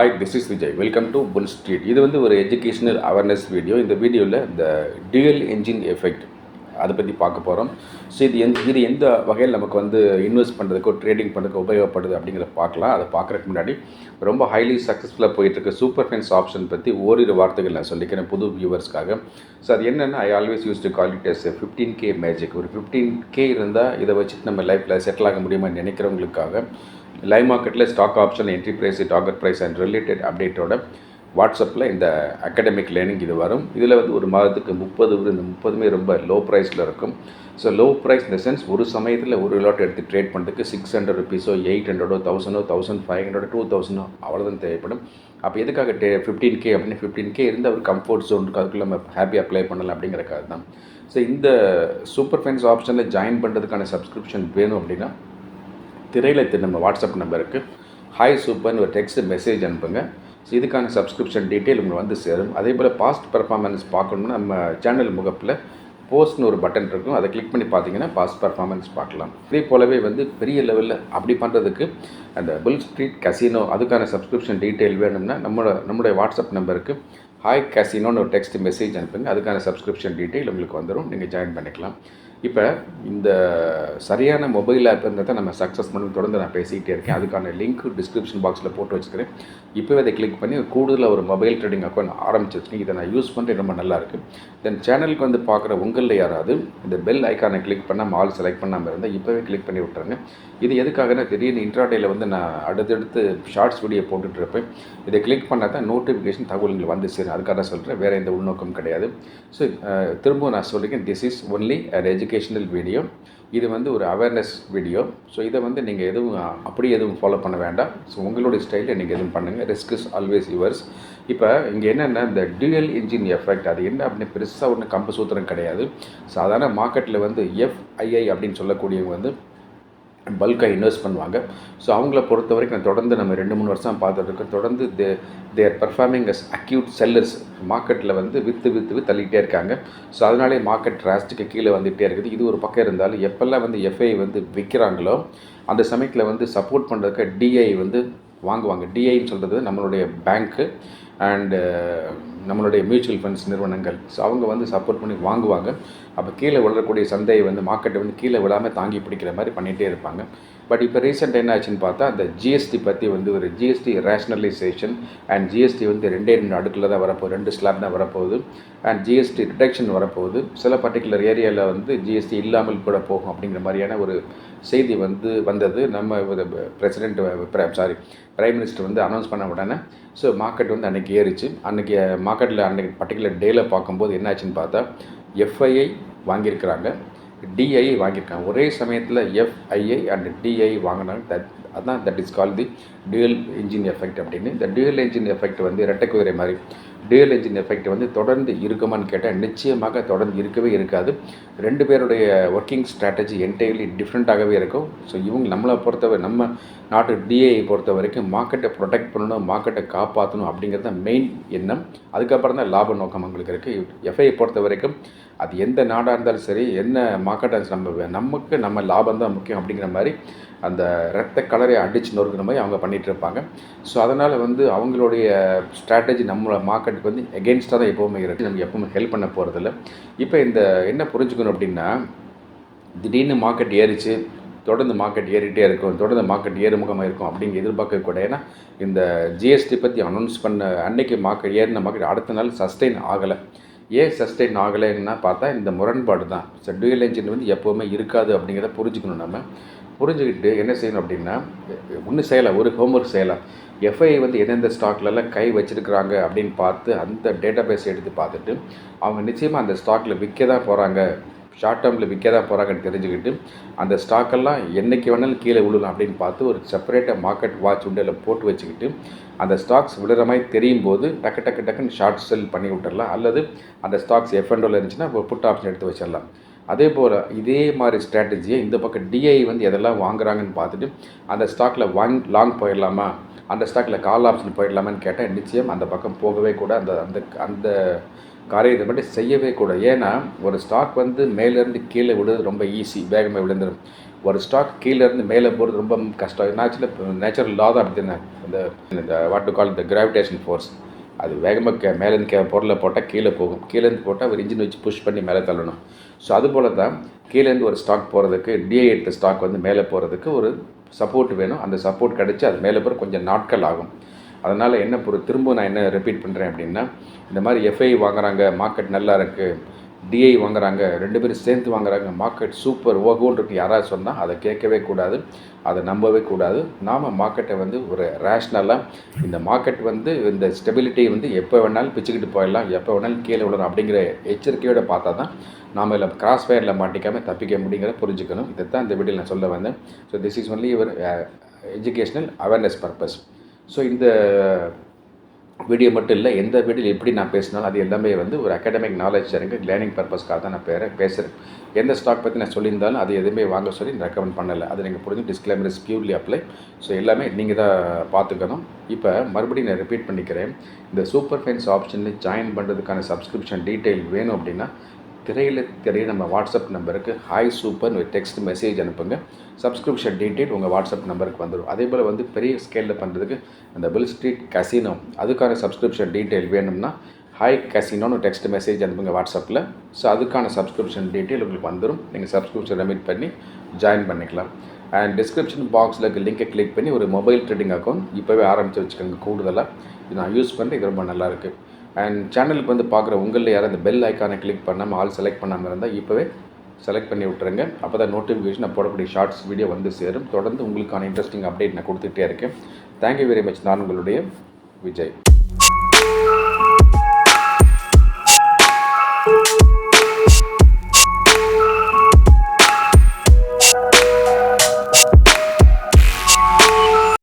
Hi this is Vijay welcome to bull street இது வந்து ஒரு எஜுகேஷனல் அவேர்னஸ் வீடியோ இந்த வீடியோவில் இந்த டியூயல் என்ஜின் எஃபெக்ட் அதை பற்றி பார்க்க போகிறோம் ஸோ இது எந்த இது எந்த வகையில் நமக்கு வந்து இன்வெஸ்ட் பண்ணுறதுக்கோ ட்ரேடிங் பண்ணுறதுக்கு உபயோகப்படுது அப்படிங்கிறத பார்க்கலாம். அதை பார்க்குறதுக்கு முன்னாடி ரொம்ப ஹைலி சக்ஸஸ்ஃபுல்லாக போயிட்டுருக்க சூப்பர் ஃபென்ஸ் ஆப்ஷன் பற்றி ஓரிரு வார்த்தைகள் நான் சொல்லிக்கிறேன் புது வியூவர்ஸ்க்காக ஸோ அது என்னென்னா I always use to call it as fifteen K magic ஒரு ஃபிஃப்டீன் கே இருந்தால் இதை வச்சுட்டு நம்ம லைஃப்பில் செட்டில் ஆக முடியுமா நினைக்கிறவங்களுக்காக லைவ் மார்க்கெட்டில் stock option entry price target price and related அப்டேட்டோட வாட்ஸ்அப்பில் இந்த அகாடமிக் லேர்னிங் இது வரும். இதில் வந்து ஒரு மாதத்துக்கு முப்பது இந்த முப்பதுமே ரொம்ப லோ ப்ரைஸில் இருக்கும் ஸோ லோ ப்ரைஸ் இந்த சென்ஸ் ஒரு சமயத்தில் ஒரு லாட் எடுத்து ட்ரேட் பண்ணுறதுக்கு சிக்ஸ் ஹண்ட்ரட் ருபீஸோ எயிட் ஹண்ட்ரடோ தௌசண்டோ தௌசண்ட் ஃபைவ் ஹண்ட்ரட் டூ தௌசண்டோ அவ்வளோதான் தேவைப்படும். அப்போ எதுக்காக டே ஃபிஃப்டீன் கே அப்படின்னு ஃபிஃப்டீன் கே இருந்தால் ஒரு கம்ஃபர்ட் ஜோனுக்கு அதுக்குள்ளே நம்ம ஹாப்பி அப்ளை பண்ணலாம் அப்படிங்கிறக்காக தான். ஸோ இந்த சூப்பர் ஃபைன்ஸ் ஆப்ஷனில் ஜாயின் பண்ணுறதுக்கான சப்ஸ்கிரிப்ஷன் வேணும் அப்படின்னா திரையில் நம்ம வாட்ஸ்அப் நம்பருக்கு ஹாய் சூப்பர்னு ஒரு டெக்ஸ்ட் மெசேஜ் அனுப்புங்க. இதுக்கான சப்ஸ்கிரிப்ஷன் டீட்டெயில் உங்களுக்கு வந்து சேரும். அதே போல் பாஸ்ட் பர்ஃபார்மன்ஸ் பார்க்கணும்னா நம்ம சேனல் முகப்பில் போஸ்ட்னு ஒரு பட்டன் இருக்கும். அதை கிளிக் பண்ணி பார்த்தீங்கன்னா பாஸ்ட் பர்ஃபார்மன்ஸ் பார்க்கலாம். இதே போலவே வந்து பெரிய லெவலில் அப்படி பண்ணுறதுக்கு அந்த புல் ஸ்ட்ரீட் கசினோ அதுக்கான சப்ஸ்கிரிப்ஷன் டீட்டெயில் வேணும்னா நம்மளோட நம்மளுடைய வாட்ஸ்அப் நம்பருக்கு ஹாய் கசினோன்னு ஒரு டெக்ஸ்ட் மெசேஜ் அனுப்புங்க. அதுக்கான சப்ஸ்கிரிப்ஷன் டீட்டெயில் உங்களுக்கு வந்துடும் நீங்கள் ஜாயின் பண்ணிக்கலாம். இப்போ இந்த சரியான மொபைல் ஆப்ன்றதை நம்ம சக்ஸஸ் பண்ணி தொடர்ந்து நான் பேசிக்கிட்டே இருக்கேன். அதுக்கான லிங்க் டிஸ்கிரிப்ஷன் பாக்ஸில் போட்டு வச்சுக்கிறேன். இப்போவே அதை கிளிக் பண்ணி கூடுதலாக ஒரு மொபைல் ட்ரேடிங் அக்கௌண்ட் ஆரம்பிச்சு இதை நான் யூஸ் பண்ணுறது ரொம்ப நல்லாயிருக்கு தென் சேனலுக்கு வந்து பார்க்குற உங்களில் யாராவது இந்த பெல் ஐக்கானை கிளிக் பண்ணால் ஆல் செலக்ட் பண்ணாமல் இருந்தால் இப்போவே கிளிக் பண்ணி விட்டுருங்க. இது எதுக்காகனா திடீர்னு இன்ட்ராடேயில் வந்து நான் அடுத்தடுத்து ஷார்ட்ஸ் வீடியோ போட்டுட்ருப்பேன் இதை கிளிக் பண்ணால் தான் நோட்டிஃபிகேஷன் தகவல்கள் வந்து சேரும். அதுக்காக சொல்கிறேன் வேறு எந்த உள்நோக்கம் கிடையாது. ஸோ திரும்பவும் நான் சொல்லிக்கிறேன். This is only education educational video இது வந்து ஒரு அவேர்னஸ் வீடியோ ஸோ இதை வந்து நீங்கள் எதுவும் அப்படியே எதுவும் ஃபாலோ பண்ண வேண்டாம். ஸோ உங்களுடைய ஸ்டைலில் நீங்கள் எதுவும் பண்ணுங்கள் ரிஸ்க் இஸ் ஆல்வேஸ் யுவர்ஸ் இப்போ இங்கே என்னென்னா இந்த டியூயல் இன்ஜின் எஃபெக்ட் அது என்ன அப்படின்னு பெருசாக ஒன்றும் கம்பு சூத்திரம் கிடையாது. சாதாரண மார்க்கெட்டில் வந்து எஃப்ஐஐ அப்படின்னு சொல்லக்கூடியவங்க வந்து பல்காக இன்வெஸ்ட் பண்ணுவாங்க. ஸோ அவங்கள பொறுத்த வரைக்கும் நான் தொடர்ந்து நம்ம ரெண்டு மூணு வருஷம் பார்த்துட்டு இருக்கோம் தொடர்ந்து they their performing as acute sellers மார்க்கெட்டில் வந்து விற்று விற்று விற்று தள்ளிக்கிட்டே இருக்காங்க. ஸோ அதனாலே மார்க்கெட் டிராஸ்டிக்கு கீழே வந்துகிட்டே இருக்குது. இது ஒரு பக்கம் இருந்தாலும் எப்போல்லாம் வந்து எஃப்ஐ வந்து விற்கிறாங்களோ அந்த சமயத்தில் வந்து சப்போர்ட் பண்ணுறதுக்கு டிஐ வந்து வாங்குவாங்க. டிஐன்னு சொல்கிறது நம்மளுடைய பேங்க்கு அண்டு uh, நம்மளுடைய மியூச்சுவல் ஃபண்ட்ஸ் நிறுவனங்கள். ஸோ அவங்க வந்து சப்போர்ட் பண்ணி வாங்குவாங்க. அப்போ கீழே விழக்கூடிய சந்தையை வந்து மார்க்கெட்டை வந்து கீழே விழாமல் தாங்கி பிடிக்கிற மாதிரி பண்ணிகிட்டே இருப்பாங்க. பட் இப்போ ரீசெண்ட் என்ன ஆச்சுன்னு பார்த்தா அந்த ஜிஎஸ்டி பற்றி வந்து ஒரு ஜிஎஸ்டி ரேஷனலைசேஷன் அண்ட் ஜிஎஸ்டி வந்து ரெண்டே ரெண்டு அடுக்கில் தான் வரப்போகுது. ரெண்டு ஸ்லாப் தான் வரப்போகுது. அண்ட் ஜிஎஸ்டி ரிடக்ஷன் வரப்போகுது. சில பர்டிகுலர் ஏரியாவில் வந்து ஜிஎஸ்டி இல்லாமல் கூட போகும் அப்படிங்கிற மாதிரியான ஒரு செய்தி வந்து வந்தது. நம்ம பிரசிடெண்ட் சாரி பிரைம் மினிஸ்டர் வந்து அனௌன்ஸ் பண்ண உடனே ஸோ மார்க்கெட் வந்து அன்றைக்கி ஏறிச்சு. அன்றைக்கி மார்க்கெட்டில் அன்றைக்கி பர்டிகுலர் டேயில் பார்க்கும்போது என்னாச்சுன்னு பார்த்தா எஃப்ஐஐ வாங்கியிருக்கிறாங்க. டிஐ வாங்கியிருக்காங்க. ஒரே சமயத்தில் எஃப்ஐஐ அண்ட் டிஐ வாங்கினாங்க. தட் அதான் that is call the dual engine effect அப்படின்னு. இந்த டியூல் இன்ஜின் எஃபெக்ட் வந்து இரட்டை குதிரை மாதிரி. டியூயல் என்ஜின் எஃபெக்ட் வந்து தொடர்ந்து இருக்குமான்னு கேட்டால் நிச்சயமாக தொடர்ந்து இருக்கவே இருக்காது. ரெண்டு பேருடைய ஒர்க்கிங் ஸ்ட்ராட்டஜி என்டையர்லி டிஃப்ரெண்ட்டாகவே இருக்கும். ஸோ இவங்க நம்மளை பொறுத்தவரை நம்ம நாட்டு டிஏ பொறுத்த வரைக்கும் மார்க்கெட்டை ப்ரொடெக்ட் பண்ணணும் மார்க்கெட்டை காப்பாற்றணும் அப்படிங்கிறது தான் மெயின் எண்ணம். அதுக்கப்புறம் தான் லாப நோக்கம் அவங்களுக்கு இருக்குது எஃப்ஐயை பொறுத்த வரைக்கும் அது எந்த நாடாக இருந்தாலும் சரி என்ன மார்க்கெட்டை நம்ம நமக்கு நம்ம லாபம் தான் முக்கியம் அப்படிங்கிற மாதிரி அந்த ரத்த கலரை அடித்து நொறுக்கிற மாதிரி அவங்க பண்ணிகிட்ருப்பாங்க ஸோ அதனால் வந்து அவங்களுடைய ஸ்ட்ராட்டஜி நம்மளோட மார்க்கெட்டுக்கு வந்து எகென்ஸ்டாக தான் எப்போவுமே இருக்குது நமக்கு எப்போவுமே ஹெல்ப் பண்ண போகிறதில்ல இப்போ இந்த என்ன புரிஞ்சுக்கணும் அப்படின்னா திடீர்னு மார்க்கெட் ஏறிச்சு தொடர்ந்து மார்க்கெட் ஏறிட்டே இருக்கும் தொடர்ந்து மார்க்கெட் ஏறுமுகமாக இருக்கும் அப்படின்னு எதிர்பார்க்க கூட. ஏன்னா இந்த ஜிஎஸ்டி பற்றி அனௌன்ஸ் பண்ண அன்னைக்கு மார்க்கெட் ஏறின மார்க்கெட் அடுத்த நாள் சஸ்டெயின் ஆகலை. ஏன் சஸ்டெயின் ஆகலைன்னா பார்த்தா இந்த முரண்பாடு தான். ஸோ டியூயல் என்ஜின் வந்து எப்போவுமே இருக்காது அப்படிங்கிறத புரிஞ்சுக்கணும் நம்ம. புரிஞ்சுக்கிட்டு என்ன செய்யணும் அப்படின்னா ஒன்று செய்யலாம் ஒரு ஹோம்ஒர்க் செய்யலாம் எஃப்ஐ வந்து எந்தெந்த ஸ்டாக்லலாம் கை வச்சிருக்கிறாங்க அப்படின்னு பார்த்து அந்த டேட்டா பேஸ் எடுத்து பார்த்துட்டு அவங்க நிச்சயமாக அந்த ஸ்டாக்கில் விற்க தான் போகிறாங்க ஷார்ட் டேர்மில் விற்க தான் போகிறாங்கன்னு தெரிஞ்சுக்கிட்டு அந்த ஸ்டாக்கெல்லாம் என்றைக்கு வேணாலும் கீழே விழுலாம் அப்படின்னு பார்த்து ஒரு செப்பரேட்டாக மார்க்கெட் வாட்ச் உண்டையில் போட்டு வச்சுக்கிட்டு அந்த ஸ்டாக்ஸ் விழுற மாதிரி தெரியும் போது டக்கு டக்கு டக்குன்னு ஷார்ட் செல் பண்ணி விட்டுறலாம். அல்லது அந்த ஸ்டாக்ஸ் எஃப்என்டோவில் இருந்துச்சுன்னா புட் ஆப்ஷன் எடுத்து வச்சிடலாம். அதே போல் இதே மாதிரி ஸ்ட்ராட்டஜியை இந்த பக்கம் டிஐ வந்து எதெல்லாம் வாங்குறாங்கன்னு பார்த்துட்டு அந்த ஸ்டாக்கில் வாங் லாங் போயிடலாமா? அந்த ஸ்டாக்கில் கால் ஆப்ஷன் போயிடலாமான்னு கேட்டால் நிச்சயம் அந்த பக்கம் போகவே கூட அந்த அந்த அந்த காரியத்தை மட்டும் செய்யவே கூட. ஏன்னா ஒரு ஸ்டாக் வந்து மேலேருந்து கீழே விடுறது ரொம்ப ஈஸி வேகமாக விழுந்துடும் ஒரு ஸ்டாக் கீழேருந்து மேலே போகிறது ரொம்ப கஷ்டம். நேச்சுரல் நேச்சுரல் லா தான் அப்படி தானே இந்த இந்த what to call the gravitation force அது வேகமாக கே மேலேருந்து கே பொருளை போட்டால் கீழே போகும். கீழேருந்து போட்டால் ஒரு இன்ஜின் வச்சு புஷ் பண்ணி மேலே தள்ளணும். ஸோ அது போல தான் கீழேருந்து ஒரு ஸ்டாக் போகிறதுக்கு டிஏ எடுத்த ஸ்டாக் வந்து மேலே போகிறதுக்கு ஒரு சப்போர்ட் வேணும். அந்த சப்போர்ட் கிடச்சி அது மேலே போகிற கொஞ்சம் நாட்கள் ஆகும். அதனால் என்ன பொறு திரும்ப நான் என்ன ரிப்பீட் பண்ணுறேன் அப்படின்னா இந்த மாதிரி எஃப்ஐ வாங்குறாங்க மார்க்கெட் நல்லா இருக்குது டிஐ வாங்குறாங்க ரெண்டு பேரும் சேர்ந்து வாங்குறாங்க மார்க்கெட் சூப்பர் ஓகோன்றிருக்கு யாராவது சொன்னால் அதை கேட்கவே கூடாது அதை நம்பவே கூடாது. நாம் மார்க்கெட்டை வந்து ஒரு ரேஷ்னலாக இந்த மார்க்கெட் வந்து இந்த ஸ்டெபிலிட்டி வந்து எப்போ வேணாலும் பிச்சுக்கிட்டு போயிடலாம் எப்போ வேணாலும் கீழே விடலாம் அப்படிங்கிற எச்சரிக்கையோடு பார்த்தா தான் நாம் இதில் கிராஸ் ஃபயரில் மாட்டிக்காமல் தப்பிக்க முடியுங்கிற புரிஞ்சுக்கணும். இதை தான் இந்த வீடியோவில் நான் சொல்ல வந்தேன். ஸோ திஸ் இஸ் ஒன்லி ஒரு எஜுகேஷ்னல் அவேர்னஸ் பர்பஸ் ஸோ இந்த வீடியோ மட்டும் இல்லை எந்த வீடியோவில் எப்படி நான் பேசினாலும் அது எல்லாமே வந்து ஒரு அகாடமிக் நாலேஜ் எனக்கு லேர்னிங் பர்பஸ்க்காக தான் நான் பேர பேசுகிறேன் எந்த ஸ்டாக் பற்றி நான் சொல்லியிருந்தாலும் அது எதுவுமே வாங்க சொல்லி நான் ரெக்கமெண்ட் பண்ணலை. அது நீங்கள் புரிஞ்சு disclaimer is purely apply so எல்லாமே நீங்கள் தான் பார்த்துக்கணும். இப்போ மறுபடியும் நான் ரிப்பீட் பண்ணிக்கிறேன். இந்த சூப்பர் ஃபைன்ஸ் ஆப்ஷனில் ஜாயின் பண்ணுறதுக்கான சப்ஸ்கிரிப்ஷன் டீட்டெயில் வேணும் அப்படின்னா திரையில் திரையை நம்ம வாட்ஸ்அப் நம்பருக்கு ஹாய் சூப்பர் ஒரு டெக்ஸ்ட் மெசேஜ் அனுப்புங்க. சப்ஸ்கிரிப்ஷன் டீட்டெயில் உங்கள் வாட்ஸ்அப் நம்பருக்கு வந்துடும் அதே போல் வந்து பெரிய ஸ்கேலில் பண்ணுறதுக்கு அந்த பில் ஸ்ட்ரீட் கசினோ அதுக்கான சப்ஸ்கிரிப்ஷன் டீட்டெயில் வேணும்னா ஹாய் கசினோன்னு டெக்ஸ்ட் மெசேஜ் அனுப்புங்க வாட்ஸ்அப்பில் ஸோ அதுக்கான சப்ஸ்கிரிப்ஷன் டீட்டெயில் உங்களுக்கு வந்துடும் நீங்கள் சப்ஸ்கிரிப்ஷன் ரெமிட் பண்ணி ஜாயின் பண்ணிக்கலாம். அண்ட் டிஸ்கிரிப்ஷன் பாக்ஸில் இருக்க லிங்கை கிளிக் பண்ணி ஒரு மொபைல் ட்ரேடிங் அக்கௌண்ட் இப்போவே ஆரம்பித்து வச்சுக்கோங்க கூடுதலாக இது நான் யூஸ் பண்ணுறேன் இது ரொம்ப நல்லாயிருக்கு அண்ட் சேனலுக்கு வந்து பார்க்குற உங்களில் யாரும் இந்த பெல் ஐக்கானை கிளிக் பண்ணாமல் ஆல் செலக்ட் பண்ணாமல் இருந்தால் இப்போவே செலக்ட் பண்ணி விட்டுருங்க. அப்போ தான் நோட்டிஃபிகேஷன் நான் போடக்கூடிய ஷார்ட்ஸ் வீடியோ வந்து சேரும். தொடர்ந்து உங்களுக்கான இன்ட்ரெஸ்டிங் அப்டேட் நான் கொடுத்துட்டே இருக்கேன். தேங்க்யூ வெரி மச் நான் உங்களுடைய விஜய்.